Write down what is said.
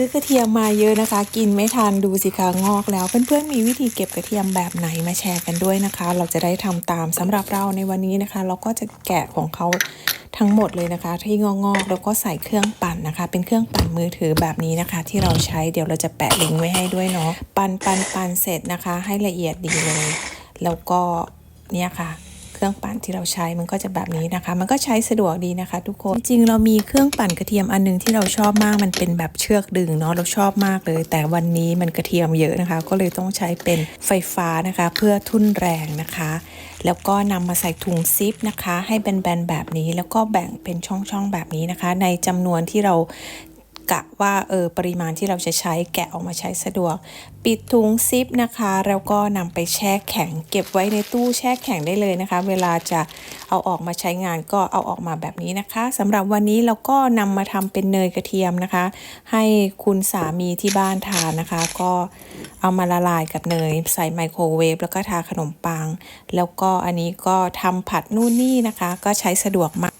ซื้อกระเทียมมาเยอะนะคะ กินไม่ทันดูสิคะงอกแล้วเพื่อนๆมีวิธีเก็บกระเทียมแบบไหนมาแชร์กันด้วยนะคะ เราจะได้ทำตามสำหรับเราในวันนี้นะคะ เราก็จะแกะของเขาทั้งหมดเลยนะคะ ที่งอกๆแล้วก็ใส่เครื่องปั่นนะคะ เป็นเครื่องปั่นมือถือแบบนี้นะคะ ที่เราใช้เดี๋ยวเราจะแปะลิงก์ไว้ให้ด้วยเนาะปั่นปั่นปั่นเสร็จนะคะ ให้ละเอียดดีเลย แล้วก็เนี่ยค่ะ เครื่องปั่นที่เราใช้มันก็จะแบบนี้นะคะ มันก็ใช้สะดวกดีนะคะ ทุกคนจริงๆเรามีเครื่องปั่นกระเทียมอันนึงที่เราชอบมากมันเป็นแบบเชือกดึงเนาะเราชอบมากเลย แต่วันนี้มันกระเทียมเยอะนะคะ ก็เลยต้องใช้เป็นไฟฟ้านะคะ เพื่อทุ่นแรงนะคะ แล้วก็นำมาใส่ถุงซิปนะคะ ให้แบนๆแบบนี้แล้วก็แบ่งเป็นช่องๆแบบนี้นะคะ ในจำนวนที่เรา กะว่าเออปริมาณที่เราจะใช้แกะออกมาใช้สะดวก ปิดถุงซิปนะคะ แล้วก็นำไปแช่แข็ง เก็บไว้ในตู้แช่แข็งได้เลยนะคะ เวลาจะเอาออกมาใช้งานก็เอาออกมาแบบนี้นะคะสำหรับวันนี้เราก็นำมาทำเป็นเนยกระเทียมนะคะ ให้คุณสามีที่บ้านทานนะคะ ก็เอามาละลายกับเนย ใส่ไมโครเวฟแล้วก็ทาขนมปัง แล้วก็อันนี้ก็ทำผัดนู่นนี่นะคะ ก็ใช้สะดวกมาก